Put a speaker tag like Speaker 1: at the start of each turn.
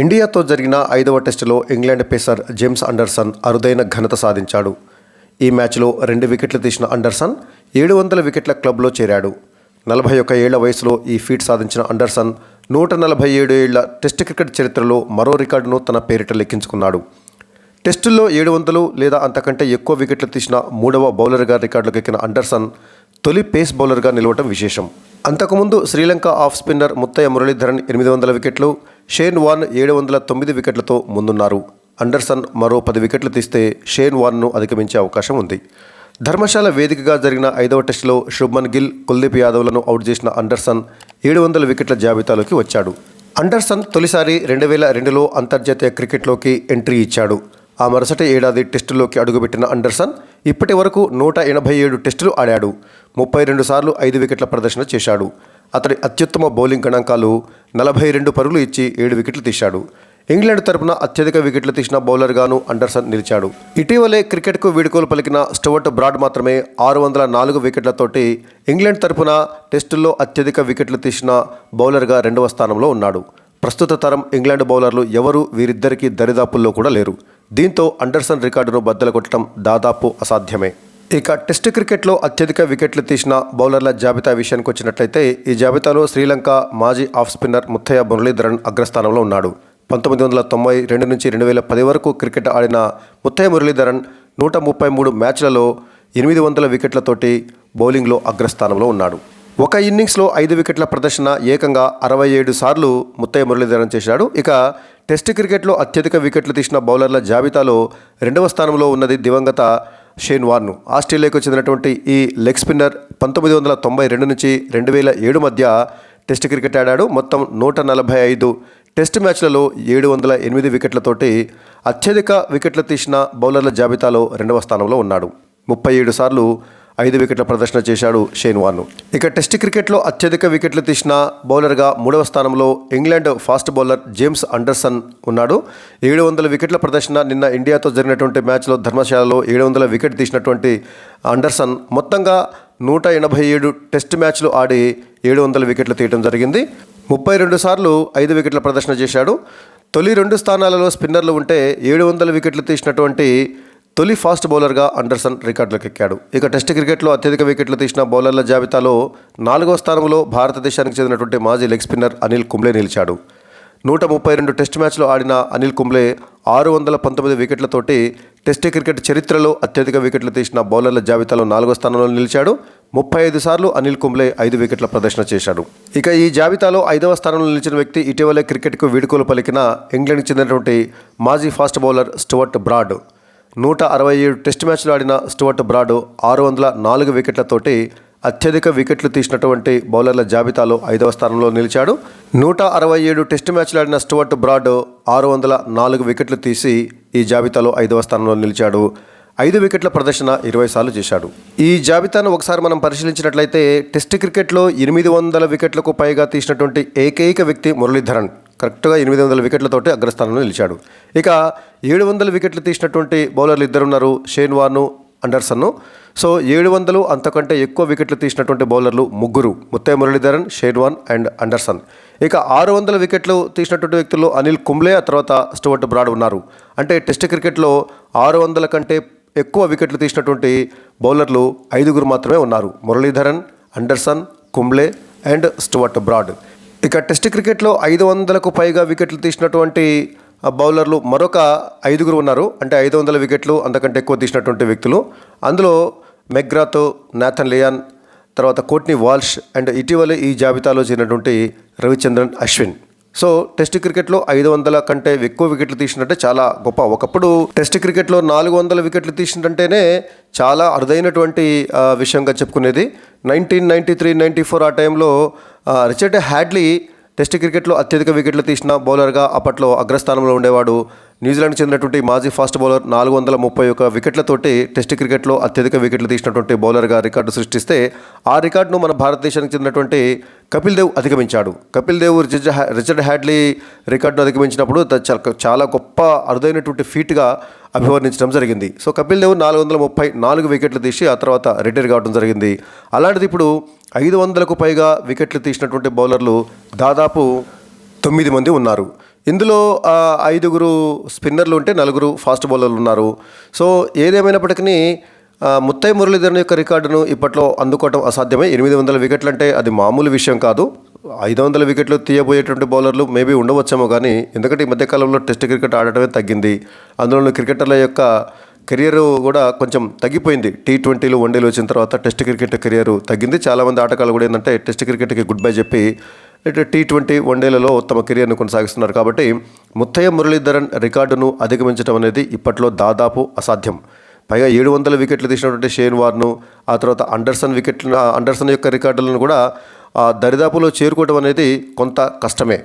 Speaker 1: ఇండియాతో జరిగిన ఐదవ టెస్టులో ఇంగ్లాండ్ పేసర్ జేమ్స్ అండర్సన్ అరుదైన ఘనత సాధించాడు. ఈ మ్యాచ్లో రెండు వికెట్లు తీసిన అండర్సన్ ఏడు వందల వికెట్ల క్లబ్లో చేరాడు. నలభై ఒక్క ఏళ్ళ వయసులో ఈ ఫీట్ సాధించిన అండర్సన్ నూట నలభై ఏడు ఏళ్ళ టెస్ట్ క్రికెట్ చరిత్రలో మరో రికార్డును తన పేరిట లెక్కించుకున్నాడు. టెస్టుల్లో ఏడు వందలు లేదా అంతకంటే ఎక్కువ వికెట్లు తీసిన మూడవ బౌలర్గా రికార్డులకు ఎక్కిన అండర్సన్ తొలి పేస్ బౌలర్గా నిలవటం విశేషం. అంతకుముందు శ్రీలంక ఆఫ్ స్పిన్నర్ ముత్తయ్య మురళీధరన్ ఎనిమిది వందల వికెట్లు షేన్ వాన్ ఏడు వందల తొమ్మిది వికెట్లతో ముందున్నారు. అండర్సన్ మరో పది వికెట్లు తీస్తే షేన్ వాన్ను అధిగమించే అవకాశం ఉంది. ధర్మశాల వేదికగా జరిగిన ఐదవ టెస్టులో శుభ్మన్ గిల్ కుల్దీప్ యాదవ్లను అవుట్ చేసిన అండర్సన్ ఏడు వందల వికెట్ల జాబితాలోకి వచ్చాడు. అండర్సన్ తొలిసారి రెండు వేల రెండులో అంతర్జాతీయ క్రికెట్లోకి ఎంట్రీ ఇచ్చాడు. ఆ మరుసటి ఏడాది టెస్టులోకి అడుగుపెట్టిన అండర్సన్ ఇప్పటి వరకు నూట ఎనభై ఏడు టెస్టులు ఆడాడు. ముప్పై రెండు సార్లు ఐదు వికెట్ల ప్రదర్శన చేశాడు. అతడి అత్యుత్తమ బౌలింగ్ గణాంకాలు నలభై రెండు పరుగులు ఇచ్చి ఏడు వికెట్లు తీశాడు. ఇంగ్లాండ్ తరపున అత్యధిక వికెట్లు తీసిన బౌలర్గాను అండర్సన్ నిలిచాడు. ఇటీవలే క్రికెట్కు వీడుకోలు పలికిన స్టువర్ట్ బ్రాడ్ మాత్రమే ఆరు వందల నాలుగు వికెట్లతోటి ఇంగ్లాండ్ తరపున టెస్టుల్లో అత్యధిక వికెట్లు తీసిన బౌలర్గా రెండవ స్థానంలో ఉన్నాడు. ప్రస్తుత తరం ఇంగ్లాండ్ బౌలర్లు ఎవరూ? వీరిద్దరికీ దరిదాపుల్లో కూడా లేరు. దీంతో అండర్సన్ రికార్డును బద్దలు కొట్టడం దాదాపు అసాధ్యమే. ఇక టెస్ట్ క్రికెట్లో అత్యధిక వికెట్లు తీసిన బౌలర్ల జాబితా విషయానికి వచ్చినట్లయితే ఈ జాబితాలో శ్రీలంక మాజీ ఆఫ్ స్పిన్నర్ ముత్తయ్య మురళీధరన్ అగ్రస్థానంలో ఉన్నాడు. పంతొమ్మిది వందల తొంభై రెండు నుంచి రెండు వేల పది వరకు క్రికెట్ ఆడిన ముత్తయ్య మురళీధరన్ నూట ముప్పై మూడు మ్యాచ్లలో ఎనిమిది వందల వికెట్లతోటి బౌలింగ్లో అగ్రస్థానంలో ఉన్నాడు. ఒక ఇన్నింగ్స్లో ఐదు వికెట్ల ప్రదర్శన ఏకంగా అరవై ఏడు సార్లు ముత్తయ్య మురళీధరన్ చేశాడు. ఇక టెస్ట్ క్రికెట్లో అత్యధిక వికెట్లు తీసిన బౌలర్ల జాబితాలో రెండవ స్థానంలో ఉన్నది దివంగత షేన్ వార్ను. ఆస్ట్రేలియాకు చెందినటువంటి ఈ లెగ్ స్పిన్నర్ పంతొమ్మిది వందల తొంభై రెండు నుంచి రెండు వేల ఏడు మధ్య టెస్ట్ క్రికెట్ ఆడాడు. మొత్తం నూట నలభై ఐదు టెస్ట్ మ్యాచ్లలో ఏడు వందల ఎనిమిది వికెట్లతోటి అత్యధిక వికెట్లు తీసిన బౌలర్ల జాబితాలో రెండవ స్థానంలో ఉన్నాడు. ముప్పై ఏడు సార్లు ఐదు వికెట్ల ప్రదర్శన చేశాడు షేన్ వాన్ ఇక టెస్ట్ క్రికెట్లో అత్యధిక వికెట్లు తీసిన బౌలర్గా మూడవ స్థానంలో England fast bowler James Anderson ఉన్నాడు. ఏడు వందల వికెట్ల ప్రదర్శన నిన్న ఇండియాతో జరిగినటువంటి మ్యాచ్లో ధర్మశాలలో ఏడు వందల వికెట్ తీసినటువంటి అండర్సన్ మొత్తంగా నూట ఎనభై ఏడు టెస్ట్ మ్యాచ్లు ఆడి ఏడు వందల వికెట్లు తీయడం జరిగింది. ముప్పై రెండు సార్లు ఐదు వికెట్ల ప్రదర్శన చేశాడు. తొలి రెండు స్థానాలలో స్పిన్నర్లు ఉంటే ఏడు వందల వికెట్లు తీసినటువంటి తొలి ఫాస్ట్ బౌలర్గా అండర్సన్ రికార్డులకెక్కాడు. ఇక టెస్ట్ క్రికెట్లో అత్యధిక వికెట్లు తీసిన బౌలర్ల జాబితాలో నాలుగో స్థానంలో భారతదేశానికి చెందినటువంటి మాజీ లెగ్ స్పిన్నర్ అనిల్ కుంబ్లే నిలిచాడు. నూట ముప్పై రెండు టెస్ట్ మ్యాచ్లో ఆడిన అనిల్ కుంబ్లే ఆరు వందల పంతొమ్మిది వికెట్లతోటి టెస్ట్ క్రికెట్ చరిత్రలో అత్యధిక వికెట్లు తీసిన బౌలర్ల జాబితాలో నాలుగో స్థానంలో నిలిచాడు. ముప్పై ఐదు సార్లు అనిల్ కుంబ్లే ఐదు వికెట్ల ప్రదర్శన చేశాడు. ఇక ఈ జాబితాలో ఐదవ స్థానంలో నిలిచిన వ్యక్తి ఇటీవలే క్రికెట్కు వీడుకోలు పలికిన ఇంగ్లాండ్కి చెందినటువంటి మాజీ ఫాస్ట్ బౌలర్ స్టువర్ట్ బ్రాడ్. నూట అరవై ఏడు టెస్ట్ మ్యాచ్లు ఆడిన స్టువర్ట్ బ్రాడ్ ఆరు వందల నాలుగు వికెట్లతోటి అత్యధిక వికెట్లు తీసినటువంటి బౌలర్ల జాబితాలో ఐదవ స్థానంలో నిలిచాడు. నూట అరవై ఏడు టెస్ట్ మ్యాచ్లు ఆడిన స్టువర్ట్ బ్రాడ్ ఆరు వందల నాలుగు వికెట్లు తీసి ఈ జాబితాలో ఐదవ స్థానంలో నిలిచాడు. ఐదు వికెట్ల ప్రదర్శన ఇరవై సార్లు చేశాడు. ఈ జాబితాను ఒకసారి మనం పరిశీలించినట్లయితే టెస్ట్ క్రికెట్లో ఎనిమిది వందల వికెట్లకు పైగా తీసినటువంటి ఏకైక వ్యక్తి మురళీధరన్. కరెక్ట్గా ఎనిమిది వందల వికెట్లతోటి అగ్రస్థానంలో నిలిచాడు. ఇక ఏడు వందల వికెట్లు తీసినటువంటి బౌలర్లు ఇద్దరున్నారు షేన్ వార్ను అండర్సన్ను. సో ఏడు వందలు అంతకంటే ఎక్కువ వికెట్లు తీసినటువంటి బౌలర్లు ముగ్గురు Muttiah Muralitharan Shane Warne and Anderson. ఇక ఆరు వందల వికెట్లు తీసినటువంటి వ్యక్తుల్లో అనిల్ కుంబ్లే ఆ తర్వాత స్టువర్ట్ బ్రాడ్ ఉన్నారు. అంటే టెస్ట్ క్రికెట్లో ఆరు వందల కంటే ఎక్కువ వికెట్లు తీసినటువంటి బౌలర్లు ఐదుగురు మాత్రమే ఉన్నారు. Muralitharan Anderson Kumble and Stuart Broad. ఇక టెస్ట్ క్రికెట్లో ఐదు వందలకు పైగా వికెట్లు తీసినటువంటి ఆ బౌలర్లు మరొక ఐదుగురు ఉన్నారు. అంటే ఐదు వందల వికెట్లు అంతకంటే ఎక్కువ తీసినటువంటి వ్యక్తులు. అందులో మెగ్రాతో నాథన్ లియాన్ తర్వాత కోట్నీ వాల్ష్ అండ్ ఇటీవలే ఈ జాబితాలో చేరినటువంటి రవిచంద్రన్ అశ్విన్. సో టెస్ట్ క్రికెట్లో ఐదు వందల కంటే ఎక్కువ వికెట్లు తీసినట్టే చాలా గొప్ప. ఒకప్పుడు టెస్ట్ క్రికెట్లో నాలుగు వందల వికెట్లు తీసినట్టేనే చాలా అరుదైనటువంటి విషయంగా చెప్పుకునేది. Nineteen ninety three ninety four ఆ టైంలో రిచర్డ్ హ్యాడ్లీ టెస్ట్ క్రికెట్లో అత్యధిక వికెట్లు తీసిన బౌలర్గా అప్పట్లో అగ్రస్థానంలో ఉండేవాడు. న్యూజిలాండ్కి చెందినటువంటి మాజీ ఫాస్ట్ బౌలర్ నాలుగు వందల ముప్పై ఒక వికెట్లతోటి టెస్ట్ క్రికెట్లో అత్యధిక వికెట్లు తీసినటువంటి బౌలర్గా రికార్డు సృష్టిస్తే ఆ రికార్డును మన భారతదేశానికి చెందినటువంటి Kapil Dev అధిగమించాడు. Kapil Dev Richard Richard Hadlee రికార్డును అధిగమించినప్పుడు చాలా గొప్ప అరుదైనటువంటి ఫీట్గా అభివర్ణించడం జరిగింది. సో కపిల్ దేవ్ నాలుగు వందల ముప్పై నాలుగు వికెట్లు తీసి ఆ తర్వాత రిటైర్ కావడం జరిగింది. అలాంటిది ఇప్పుడు ఐదు వందలకు పైగా వికెట్లు తీసినటువంటి బౌలర్లు దాదాపు తొమ్మిది మంది ఉన్నారు. ఇందులో ఐదుగురు స్పిన్నర్లు ఉంటే నలుగురు ఫాస్ట్ బౌలర్లు ఉన్నారు. సో ఏదేమైనప్పటికీ ఆ, ముత్తై మురళీధరన్ యొక్క రికార్డును ఇప్పట్లో అందుకోవటం అసాధ్యమే. ఎనిమిది వందల వికెట్లు అంటే అది మామూలు విషయం కాదు. ఐదు వందల వికెట్లు తీయబోయేటువంటి బౌలర్లు మేబీ ఉండవచ్చేమో కానీ ఎందుకంటే ఈ మధ్యకాలంలో టెస్ట్ క్రికెట్ ఆడటమే తగ్గింది. అందులో క్రికెటర్ల యొక్క కెరియర్ కూడా కొంచెం తగ్గిపోయింది. టీ ట్వంటీలు వన్డేలు వచ్చిన తర్వాత టెస్ట్ క్రికెట్ కెరియర్ తగ్గింది. చాలామంది ఆటగాళ్ళు కూడా ఏంటంటే టెస్ట్ క్రికెట్కి గుడ్ బై చెప్పి ఇటు టీ ట్వంటీ వన్డేలలో తమ కెరియర్ను కొనసాగిస్తున్నారు కాబట్టి ముత్తయ్య మురళీధరన్ రికార్డును అధిగమించడం అనేది ఇప్పట్లో దాదాపు అసాధ్యం. పైగా ఏడు వందల వికెట్లు తీసినటువంటి షేన్ వార్ను ఆ తర్వాత అండర్సన్ వికెట్లు అండర్సన్ యొక్క రికార్డులను కూడా ఆ దరిదాపులో చేరుకోవడం అనేది కొంత కష్టమే.